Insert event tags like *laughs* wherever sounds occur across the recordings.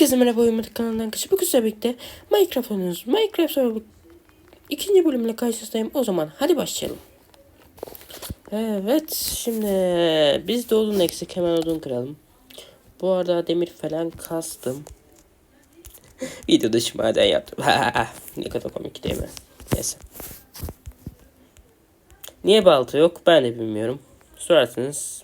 Herkese merhaba Uyumadık kanalından kısa bu kısa birlikte Minecraft oynuyoruz. Minecraft server ikinci bölümle karşınızdayım. O zaman hadi başlayalım. Evet şimdi biz de odun eksik hemen odun kıralım. Bu arada demir falan kastım. *laughs* Video dışı maden yaptım. *laughs* ne kadar komik değil mi? Neyse. Niye balta yok ben de bilmiyorum. Sorarsınız.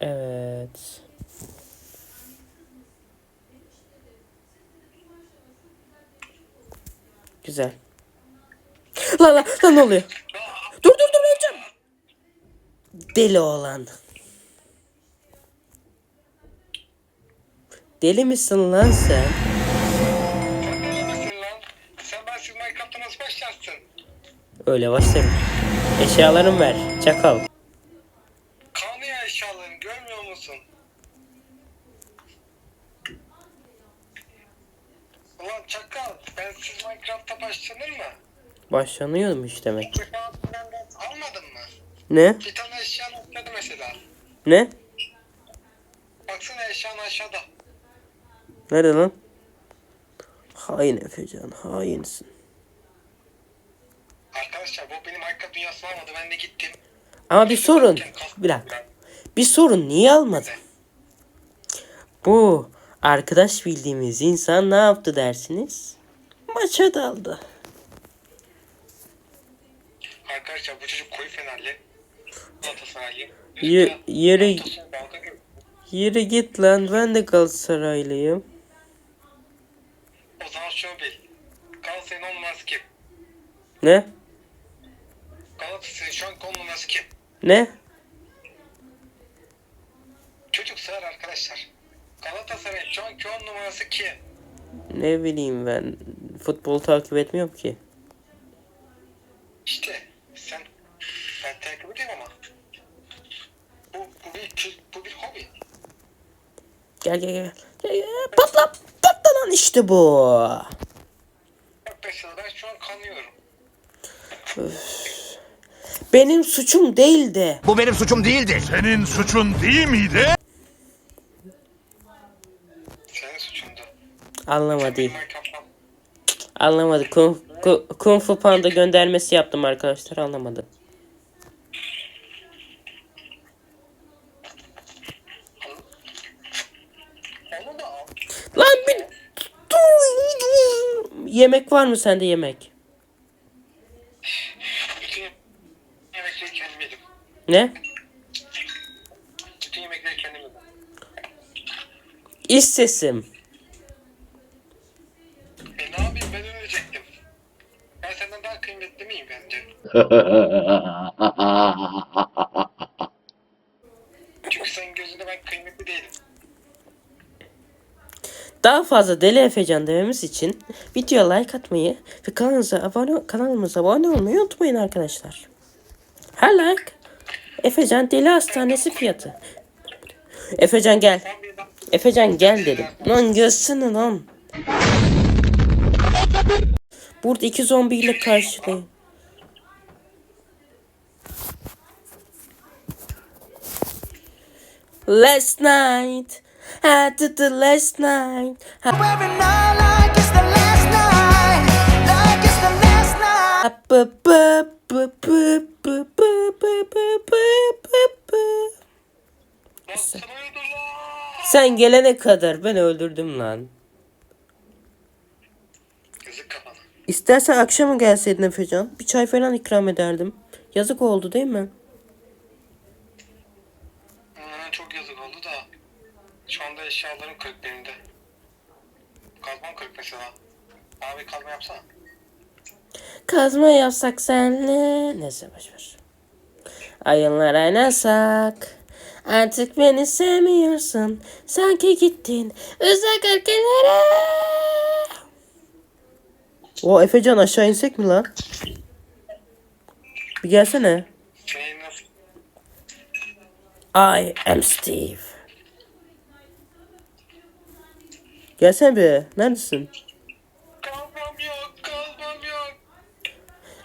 Evet. Güzel. La la la ne oluyor? Dur dur dur öleceğim. Deli olan. Deli misin lan sen? Öyle başlayalım. Eşyalarımı ver. Çakal. Başlanır mı? Başlanıyormuş demek. Almadın mı? Ne? Bir tane eşyan atladı mesela. Ne? Baksana eşyan aşağıda. Nerede lan? Hain Efecan, hainsin. Arkadaşlar bu benim Minecraft dünyasını almadı ben de gittim. Ama bir sorun. Bir dakika. Bir sorun niye almadın? Bu arkadaş bildiğimiz insan ne yaptı dersiniz? Maça daldı. Arkadaşlar bu çocuk koyu fenerli. Galatasaraylı. Ye- yere-. Yürü git lan ben de Galatasaraylıyım. O zaman şunu bil. Galatasaray'ın on numarası kim? Ne? Galatasaray'ın şu an on numarası kim? Ne? Çocuk sığar arkadaşlar. Galatasaray şu anki 10 numarası kim? Ne bileyim ben. Futbol takip etmiyorum ki. İşte sen ben takip ediyorum ama bu, bu bir bu bir hobi. Gel gel gel. Gel, gel. Patla patla lan işte bu. Bak mesela ben şu an kanıyorum. Benim suçum değildi. Bu benim suçum değildi. Senin suçun değil miydi? Senin suçundu. Anlamadı. Anlamadı. Kung, Ku- Kung Fu Panda göndermesi yaptım arkadaşlar anlamadı. onu da al. Lan bir dur. Yemek var mı sende yemek? Bütün yemekleri kendim yedim. Ne? Bütün yemekleri kendim yedim. İş sesim. E ne yapayım ben ölecektim. Ben senden daha kıymetli miyim bence? *laughs* Çünkü senin gözünde ben kıymetli değilim. Daha fazla Deli Efecan dememiz için videoya like atmayı ve kanalımıza abone, kanalımıza abone olmayı unutmayın arkadaşlar. Her like Efecan Deli Hastanesi fiyatı. Efecan gel. Efecan gel dedim. Lan gelsene lan. Burada iki zombiyle karşılayın. Last night, I did the last night. I- Sen gelene kadar ben öldürdüm lan. İstersen akşama gelseydin Efecan. Bir çay falan ikram ederdim. Yazık oldu değil mi? Çok yazık oldu da. Şu anda eşyalarım kırık benim de. Kazmam kırık mesela. Abi kazma yapsana. Kazma yapsak senle. Neyse boşver. Ayınlar aynasak. Artık beni sevmiyorsun. Sanki gittin uzak ülkelere. O Efecan aşağı insek mi lan? Bir gelsene. I am Steve. Gelsene bir. Neredesin? Kazmam yok,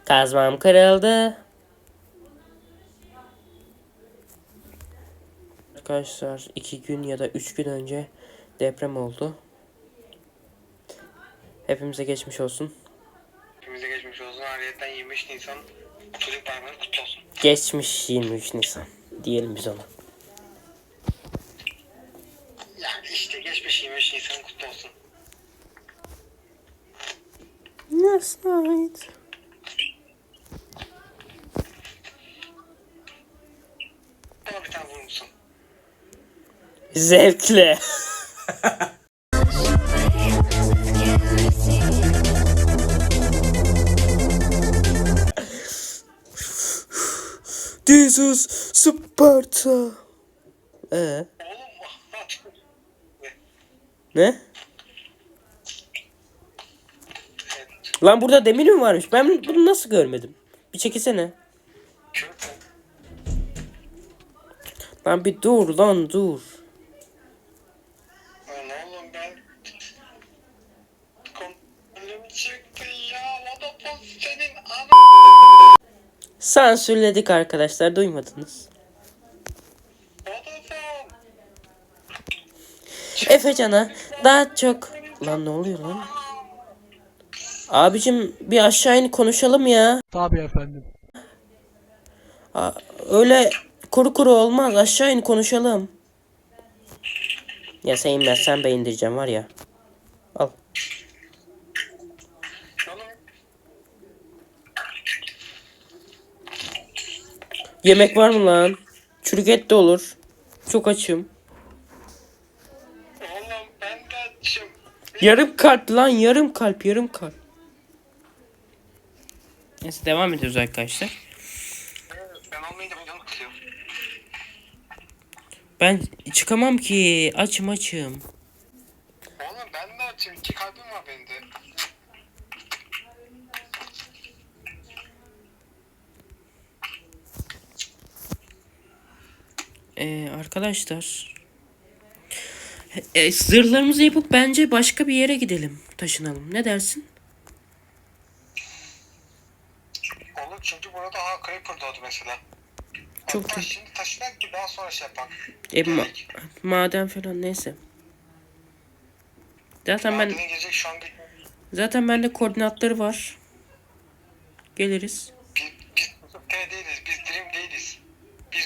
kazmam kırıldı. arkadaşlar 2 gün ya da 3 gün önce deprem oldu. Hepimize geçmiş olsun. Hepimize geçmiş olsun. Ayrıyeten 23 Nisan Çocuk Bayramı kutlu olsun. Geçmiş 23 Nisan diyelim biz ona. Ya işte geçmiş 23 Nisan kutlu olsun. Last night. Zevkle. This is Sparta. Ee, ne? Lan burada demir mi varmış? Ben bunu nasıl görmedim? Bir çekilsene. Lan bir dur lan dur. Lan oğlum ben kontrolüm çıktı ya. Vodafone senin ana. Sansürledik arkadaşlar duymadınız. Efecan'a daha çok... Lan ne oluyor lan? Abicim bir aşağı in konuşalım ya. Tabii efendim. Aa, öyle kuru kuru olmaz aşağı in konuşalım. Ya sen inmezsen ben indireceğim var ya. Yemek var mı lan? Çürük et de olur. Çok açım. Oğlum ben de açım. Yarım kalp lan yarım kalp yarım kalp. Neyse devam ediyoruz arkadaşlar. Ben olmayınca çıkamam ki açım açım. Oğlum ben de açım. İki kalbim var benim de. Ee, arkadaşlar. E, zırhlarımızı yapıp bence başka bir yere gidelim. Taşınalım. Ne dersin? Olur çünkü burada aha Creeper doğdu mesela. Çok Hatta şimdi taşınak ki daha sonra şey yapak. E, ma- Gerek. maden falan neyse. Zaten ben Madene girecek şu an bir... zaten bende koordinatları var. Geliriz. Biz, biz T değiliz, biz Dream değiliz.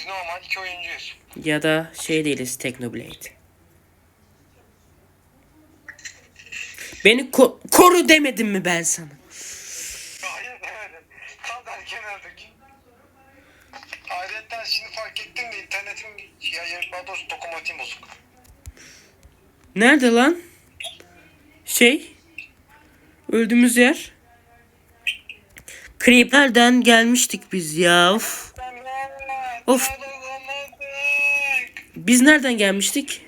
Biz normal iki oyuncuyuz. Ya da şey değiliz Technoblade. Beni ko- koru demedim mi ben sana? Hayır demedim. Tam derken öldük. Ayrıca şimdi fark ettim de internetim ya ya daha doğrusu dokunmatiğim bozuk. Nerede lan? Şey? Öldüğümüz yer. Creeper'den gelmiştik biz ya. Of. Of. Biz nereden gelmiştik?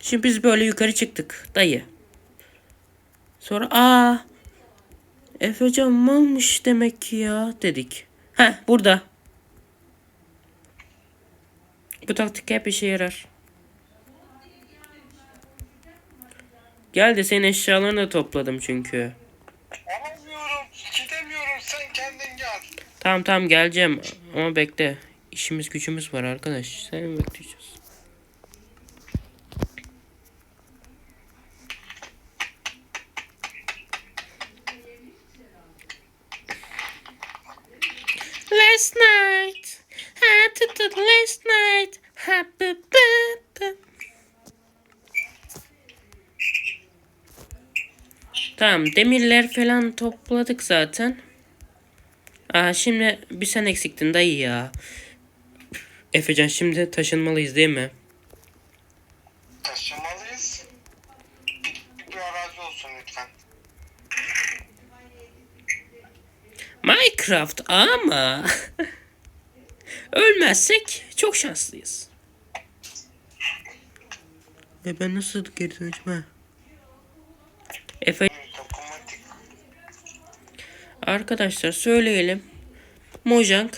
Şimdi biz böyle yukarı çıktık dayı. Sonra aa Efecan malmış demek ki ya dedik. Heh burada. Bu taktik hep işe yarar. Gel de senin eşyalarını da topladım çünkü. Alamıyorum, gidemiyorum sen kendin gel. Tamam tamam geleceğim ama bekle. İşimiz gücümüz var arkadaş. Seni bekleyeceğiz? Last night, had to do last night, happy birthday. Tamam demirler falan topladık zaten. Aa şimdi bir sen eksiktin dayı ya. Efecan şimdi taşınmalıyız değil mi? Taşımalıyız. Bir, bir arazi olsun lütfen. Minecraft ama *laughs* ölmezsek çok şanslıyız. E ben nasıl geri döneceğim ha? Efe Dokunmatik. Arkadaşlar söyleyelim. Mojang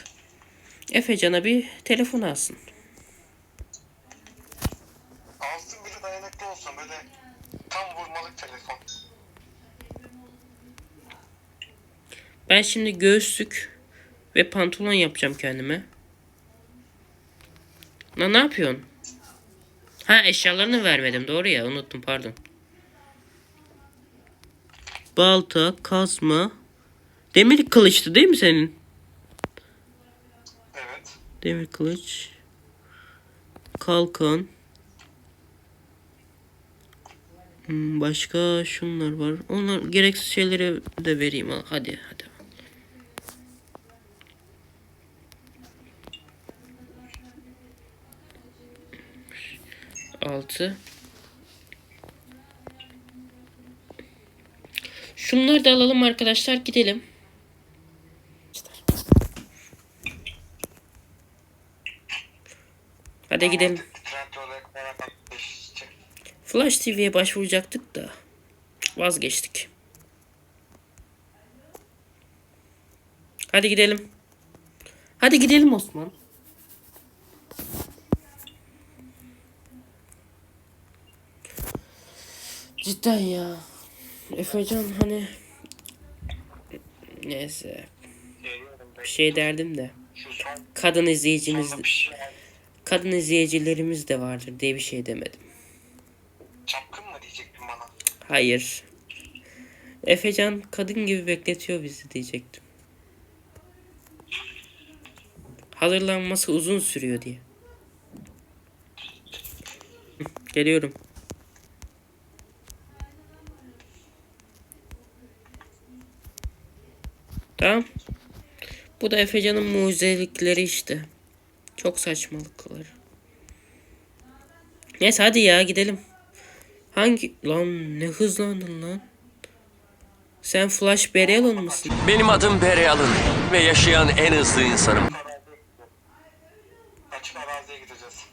Efecan'a bir telefon alsın. Alsın biri dayanıklı olsun böyle tam vurmalık telefon. Ben şimdi göğüslük ve pantolon yapacağım kendime. Lan ne yapıyorsun? Ha eşyalarını vermedim doğru ya unuttum pardon. Balta, kazma. Demir kılıçtı değil mi senin? Evet. Demir kılıç. Kalkan. Hmm, başka şunlar var. Onlar gereksiz şeyleri de vereyim. ha. Hadi hadi. Altı. Şunları da alalım arkadaşlar gidelim. Hadi gidelim. Flash TV'ye başvuracaktık da vazgeçtik. Hadi gidelim. Hadi gidelim Osman. Cidden ya. Efecan hani neyse bir şey derdim de kadın izleyicimiz kadın izleyicilerimiz de vardır diye bir şey demedim. Çapkın mı diyecektin bana? Hayır. Efecan kadın gibi bekletiyor bizi diyecektim. Hazırlanması uzun sürüyor diye. *laughs* Geliyorum. Tamam. Bu da Efecan'ın mucizelikleri işte. Çok saçmalıkları. Neyse hadi ya gidelim. Hangi lan ne hızlandın lan? Sen Flash Berial'ın mısın? Benim adım Barry Allen ve yaşayan en hızlı insanım. Açık araziye gideceğiz.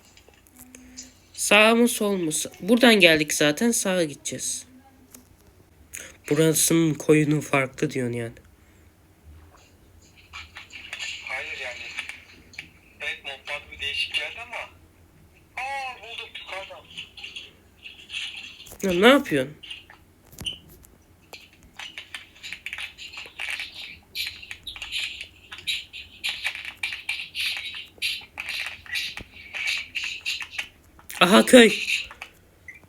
Sağ mı sol mu? Buradan geldik zaten sağa gideceğiz. Burasının koyunu farklı diyorsun yani. Hayır yani. Evet modlar bir değişik geldi ama. Aa bulduk yukarıdan. Ya ne yapıyorsun? Aha köy.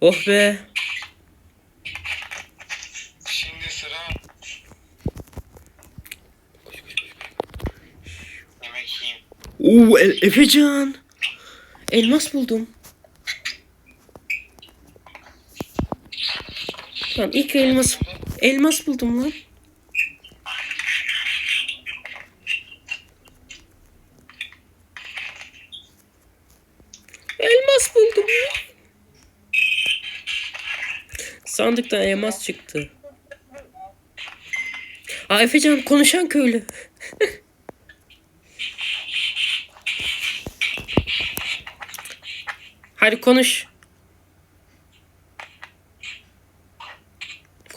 Oh be. Şimdi sıra Yemek yiyeyim. Oo E- Efecan. Elmas buldum. Lan ilk elmas elmas buldum lan. Elmas buldum. Sandıktan elmas çıktı. Aa Efecan konuşan köylü. *laughs* Hadi konuş.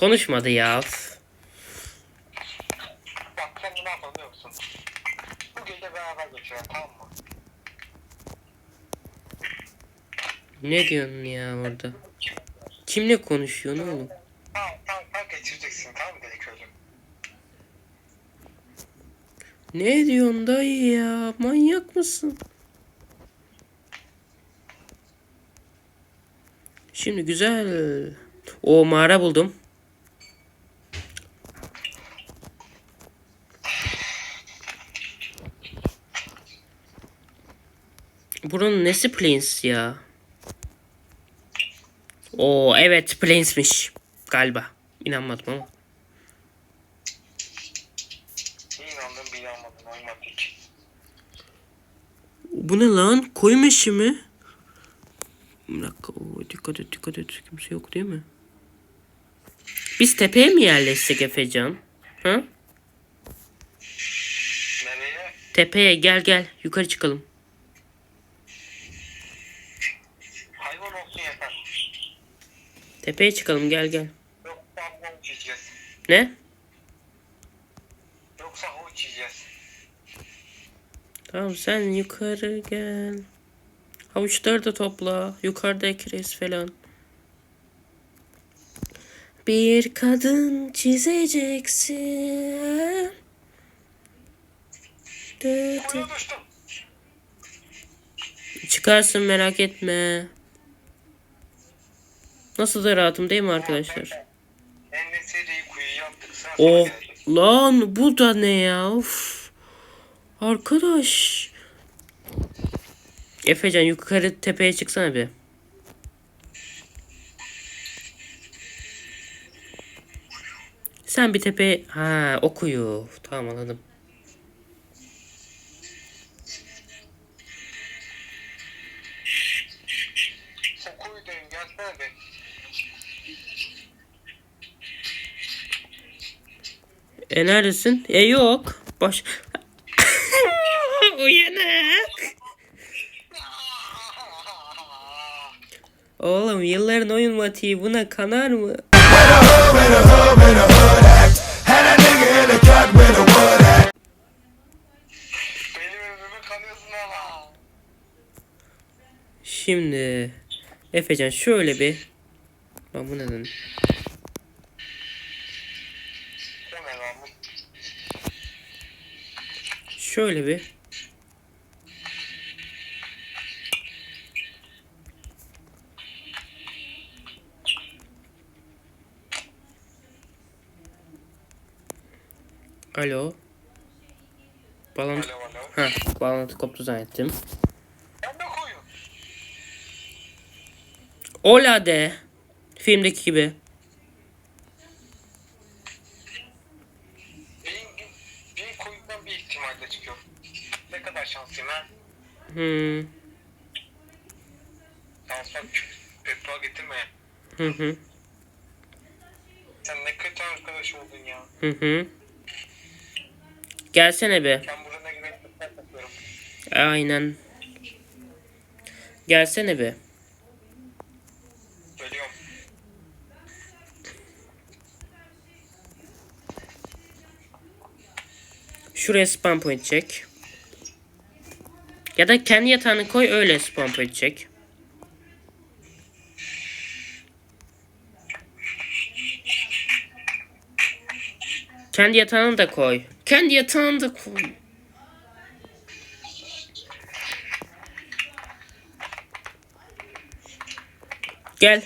Konuşmadı ya. Bak sen ne yapalım biliyor musun? Bu gece beraber geçirelim tamam mı? Ne diyorsun ya orada? Kimle konuşuyorsun oğlum? Tamam tamam tamam geçireceksin tamam mı köylüm? Ne diyorsun dayı ya? Manyak mısın? Şimdi güzel. O mağara buldum. Buranın nesi Plains ya? Oo evet Plains'miş galiba. İnanmadım ama. İnandım bir inanmadım. Bu ne lan? Koyu meşi mi? Bir dakika. Oo, dikkat et dikkat et. Kimse yok değil mi? Biz tepeye mi yerleşsek Efecan? Ha? Nereye? Tepeye gel gel. Yukarı çıkalım. Tepeye çıkalım gel gel. Yoksa havuç yiyeceğiz. Ne? Yoksa havuç yiyeceğiz. Tamam sen yukarı gel. Havuçları da topla. Yukarıda ekeriz falan. Bir kadın çizeceksin. Çıkarsın merak etme. Nasıl da rahatım değil mi arkadaşlar? Kuyu geldi. lan bu da ne ya? Of. Arkadaş. Efecan yukarı tepeye çıksana bir. Sen bir tepeye... Ha okuyu. Tamam anladım. O kuyu deyin gelsene be. E neredesin? E yok. Baş... *laughs* Uyanık. Oğlum yılların oyun matiği buna kanar mı? Şimdi Efecan şöyle bir Lan bu neden? Şöyle bir Alo. Bağlantı... Alo alo. Ha, bağlantı koptu zannettim. Ola de. Filmdeki gibi. Benim bir kuyudan bir ihtimalle çıkıyor. Ne kadar şanslıyım ha? Şans bak petrol getirme. Hı hı. Sen ne kötü arkadaş oldun ya. Hı hı. Gelsene be. Ben burada petrol takıyorum. Aynen. Gelsene be. Geliyorum. Şuraya spam point çek. Ya da kendi yatağını koy öyle spam çek. Kendi yatağını da koy. Kendi yatağını da koy. Gel.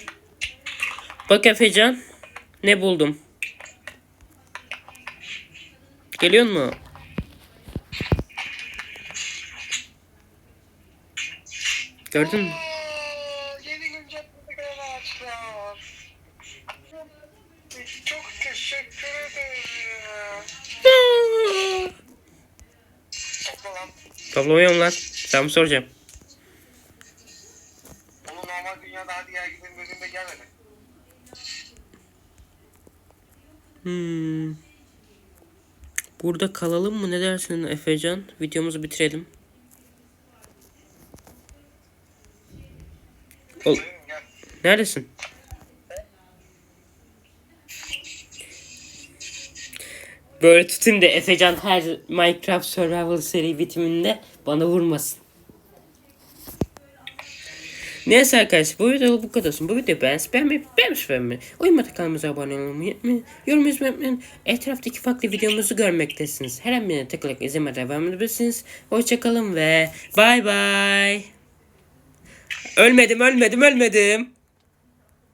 Bak Efecan. Ne buldum. Geliyor mu? Gördün mü? Yeni güncellemeler. Çok teşekkür ederim. Lan. Toplamıyorum lan. Sen mi soracağım? Bunu normal dünyada hadi ya gidelim dediğinde gelmedi. Hmm. Burada kalalım mı ne dersin Efecan? Videomuzu bitirelim. Ol. Neredesin? Böyle tutayım da Efecan her Minecraft Survival seri bitiminde bana vurmasın. Neyse arkadaşlar bu video bu kadar olsun. Bu videoyu beğensin. Beğenmeyi, beğenmiş beğenmeyi. Uyumadı kanalımıza abone olmayı unutmayın. Yorum yazmayı. Etraftaki farklı videomuzu görmektesiniz. Her an birine tıklayarak izlemeye devam edebilirsiniz. Hoşçakalın ve bay bay. Ölmedim ölmedim ölmedim.